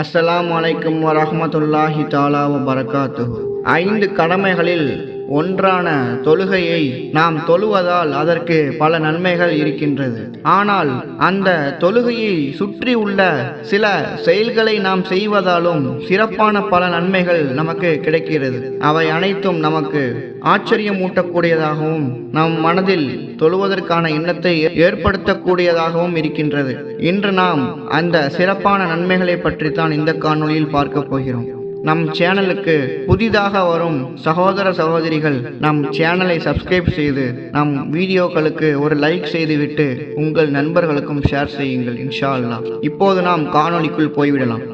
அஸ்லாம் வலைக்கம் வரமத்துல்லாஹி தாலா வரகாத்து ஐந்து கடமைகளில் ஒன்றான தொழுகையை நாம் தொழுவதால் அதற்கு பல நன்மைகள் இருக்கின்றது. ஆனால் அந்த தொழுகையை சுற்றி உள்ள சில செயல்களை நாம் செய்வதாலும் சிறப்பான பல நன்மைகள் நமக்கு கிடைக்கிறது. அவை அனைத்தும் நமக்கு ஆச்சரியமூட்டக்கூடியதாகவும் நம் மனதில் தொழுவதற்கான எண்ணத்தை ஏற்படுத்தக்கூடியதாகவும் இருக்கின்றது. இன்று நாம் அந்த சிறப்பான நன்மைகளை பற்றித்தான் இந்த காணொலியில் பார்க்க போகிறோம். நம் சேனலுக்கு புதிதாக வரும் சகோதர சகோதரிகள் நம் சேனலை சப்ஸ்கிரைப் செய்து நம் வீடியோக்களுக்கு ஒரு லைக் செய்துவிட்டு உங்கள் நண்பர்களுக்கும் ஷேர் செய்யுங்கள் இன்ஷா அல்லாஹ் இப்போது நாம் காணொளிக்குள் போய்விடலாம்.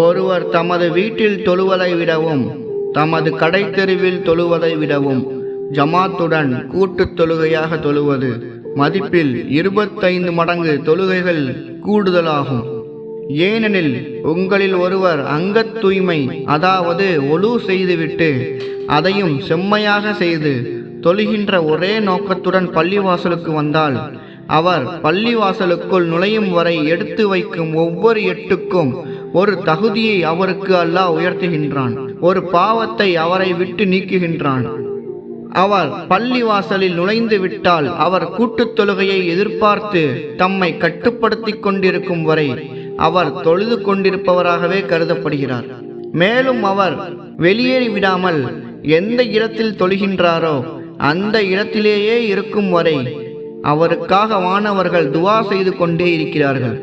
ஒருவர் தமது வீட்டில் தொழுவதை விடவும் தமது கடை தெருவில் தொழுவதை விடவும் ஜமாத்துடன் கூட்டுத் தொழுகையாக தொழுவது. மதிப்பில் இருபத்தைந்து மடங்கு தொழுகைகள் கூடுதலாகும். ஏனெனில் உங்களில் ஒருவர் அங்கத் தூய்மை அதாவது ஒழு செய்துவிட்டு அதையும் செம்மையாக செய்து தொழுகின்ற ஒரே நோக்கத்துடன் பள்ளிவாசலுக்கு வந்தால் அவர் பள்ளிவாசலுக்குள் நுழையும் வரை எடுத்து வைக்கும் ஒவ்வொரு எட்டுக்கும் ஒரு தகுதியை அவருக்கு அல்லாஹ் உயர்த்துகின்றான். ஒரு பாவத்தை அவரை விட்டு நீக்குகின்றான். அவர் பள்ளிவாசலில் நுழைந்து விட்டால் அவர் கூட்டுத் தொழுகையை எதிர்பார்த்து தம்மை கட்டுப்படுத்திக் கொண்டிருக்கும் வரை அவர் தொழுது கொண்டிருப்பவராகவே கருதப்படுகிறார். மேலும் அவர் வெளியேறி விடாமல் எந்த இடத்தில் தொழுகின்றாரோ அந்த இடத்திலேயே இருக்கும் வரை அவருக்காக வானவர்கள் துவா செய்து கொண்டே இருக்கிறார்கள்.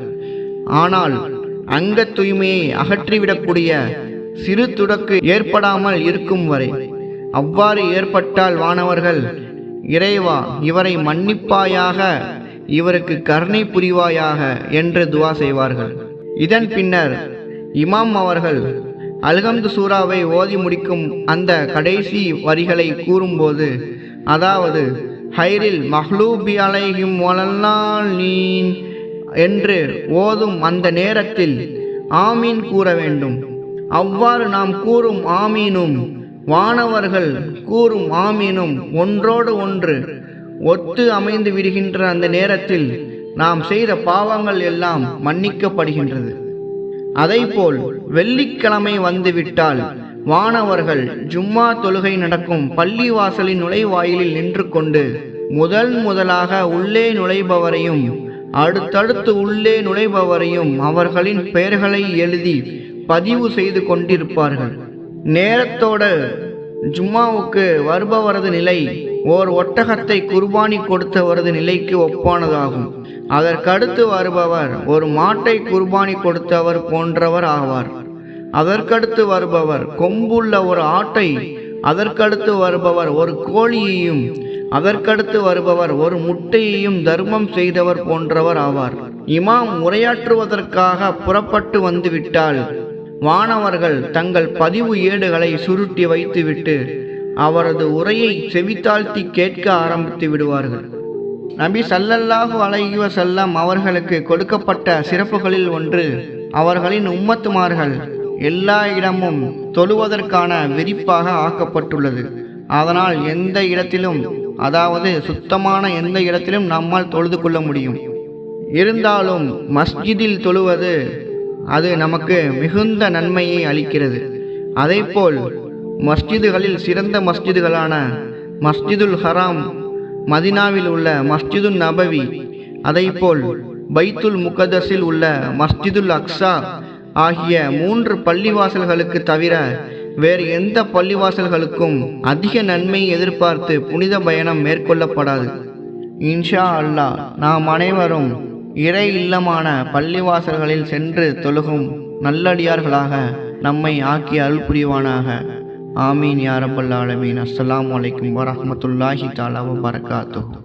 ஆனால் அங்க தூய்மையை அகற்றிவிடக்கூடிய சிறு துடக்கு ஏற்படாமல் இருக்கும் வரை அவ்வாறு ஏற்பட்டால் வானவர்கள் இறைவா இவரை மன்னிப்பாயாக இவருக்கு கருணை புரிவாயாக என்று துவா செய்வார்கள். இதன் பின்னர் இமாம் அவர்கள் அல்ஹம்து சூராவை ஓதி முடிக்கும் அந்த கடைசி வரிகளை கூறும்போது அதாவது ஹைரில் மஹ்லூபி அலையும் நீன் என்று ஓதும் அந்த நேரத்தில் ஆமீன் கூற வேண்டும். அவ்வாறு நாம் கூறும் ஆமீனும் வானவர்கள் கூறும் ஆமீனும் ஒன்றோடு ஒன்று ஒத்து அமைந்து விடுகின்ற அந்த நேரத்தில் நாம் செய்த பாவங்கள் எல்லாம் மன்னிக்கப்படுகின்றது. அதைப்போல் வெள்ளிக்கிழமை வந்துவிட்டால் வானவர்கள் ஜும்மா தொழுகை நடக்கும் பள்ளி வாசலின் நுழைவாயிலில் நின்று கொண்டு முதல் முதலாக உள்ளே நுழைபவரையும் அடுத்தடுத்து உள்ளே நுழைபவரையும் அவர்களின் பெயர்களை எழுதி பதிவு செய்து கொண்டிருப்பார்கள். நேரத்தோடு ஜும்மாவுக்கு வருபவரது நிலை ஓர் ஒட்டகத்தை குர்பானி கொடுத்தவரது நிலைக்கு ஒப்பானதாகும். அதற்கடுத்து வருபவர் ஒரு மாட்டை குர்பானி கொடுத்தவர் போன்றவர் ஆவார். அதற்கடுத்து வருபவர் கொம்புள்ள ஒரு ஆட்டை அதற்கடுத்து வருபவர் ஒரு கோழியையும் அதற்கடுத்து வருபவர் ஒரு முட்டையையும் தர்மம் செய்தவர் போன்றவர் ஆவார். இமாம் உரையாற்றுவதற்காக புறப்பட்டு வந்துவிட்டால் வானவர்கள் தங்கள் பதிவு ஏடுகளை சுருட்டி வைத்துவிட்டு அவரது உரையை செவித்தாழ்த்தி கேட்க ஆரம்பித்து விடுவார்கள். நபி சல்லல்லாஹு அலைஹி செல்லம் அவர்களுக்கு கொடுக்கப்பட்ட சிறப்புகளில் ஒன்று அவர்களின் உம்மத்துமார்கள் எல்லா இடமும் தொழுவதற்கான விரிப்பாக ஆக்கப்பட்டுள்ளது. அதனால் எந்த இடத்திலும் அதாவது சுத்தமான எந்த இடத்திலும் நம்மால் தொழுது கொள்ள முடியும். இருந்தாலும் மஸ்ஜிதில் தொழுவது அது நமக்கு மிகுந்த நன்மையை அளிக்கிறது. அதேபோல் மஸ்ஜிதுகளில் சிறந்த மஸ்ஜிதுகளான மஸ்ஜிதுல் ஹராம் மதினாவில் உள்ள மஸ்ஜிதுல் நபவி அதைப்போல் பைத்துல் முகதஸில் உள்ள மஸ்ஜிதுல் அக்ஸா ஆகிய மூன்று பள்ளிவாசல்களுக்கு தவிர வேறு எந்த பள்ளிவாசல்களுக்கும் அதிக நன்மை எதிர்பார்த்து புனித பயணம் மேற்கொள்ளப்படாது. இன்ஷா அல்லாஹ் நாம் அனைவரும் இறை இல்லமான பள்ளிவாசல்களில் சென்று தொழுகும் நல்லடியார்களாக நம்மை ஆக்கி அருள் புரிவானாக. ஆமீன் யாரபல் அஸ்லாம் வலைக்கம் அலைக்கும் வரஹ்மத்துல்லாஹி தஆலா